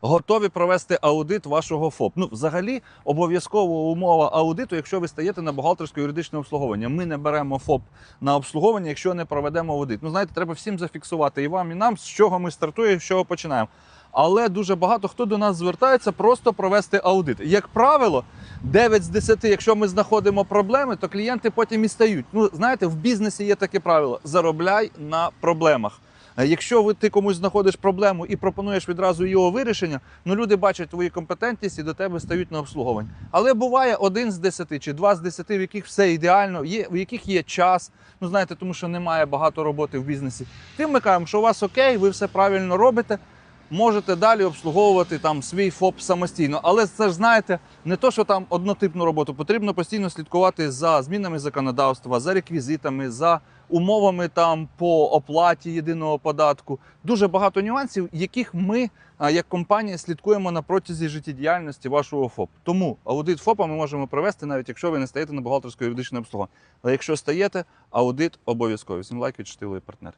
готові провести аудит вашого ФОП. Ну, взагалі, обов'язкова умова аудиту, якщо ви стаєте на бухгалтерське юридичне обслуговування. Ми не беремо ФОП на обслуговування, якщо не проведемо аудит. Ну, знаєте, треба всім зафіксувати і вам, і нам, з чого ми стартуємо, з чого починаємо. Але дуже багато хто до нас звертається просто провести аудит. Як правило, 9 з 10, якщо ми знаходимо проблеми, то клієнти потім і стають. Ну, знаєте, в бізнесі є таке правило: заробляй на проблемах. Е, Якщо ти комусь знаходиш проблему і пропонуєш відразу його вирішення, ну люди бачать твою компетентність і до тебе стають на обслуговування. Але буває один з десяти чи два з десяти, в яких все ідеально, є в яких є час. Ну знаєте, тому що немає багато роботи в бізнесі. Тим ми кажемо, що у вас окей, ви все правильно робите. Можете далі обслуговувати там свій ФОП самостійно, але це ж знаєте, не то, що там однотипну роботу. Потрібно постійно слідкувати за змінами законодавства, за реквізитами, за умовами там по оплаті єдиного податку. Дуже багато нюансів, яких ми, як компанія, слідкуємо на протязі життєдіяльності вашого ФОП. Тому аудит ФОПа ми можемо провести, навіть якщо ви не стаєте на бухгалтерське юридичне обслуговування. Але якщо стаєте, аудит обов'язковий. Всім лайк від Штилої партнер.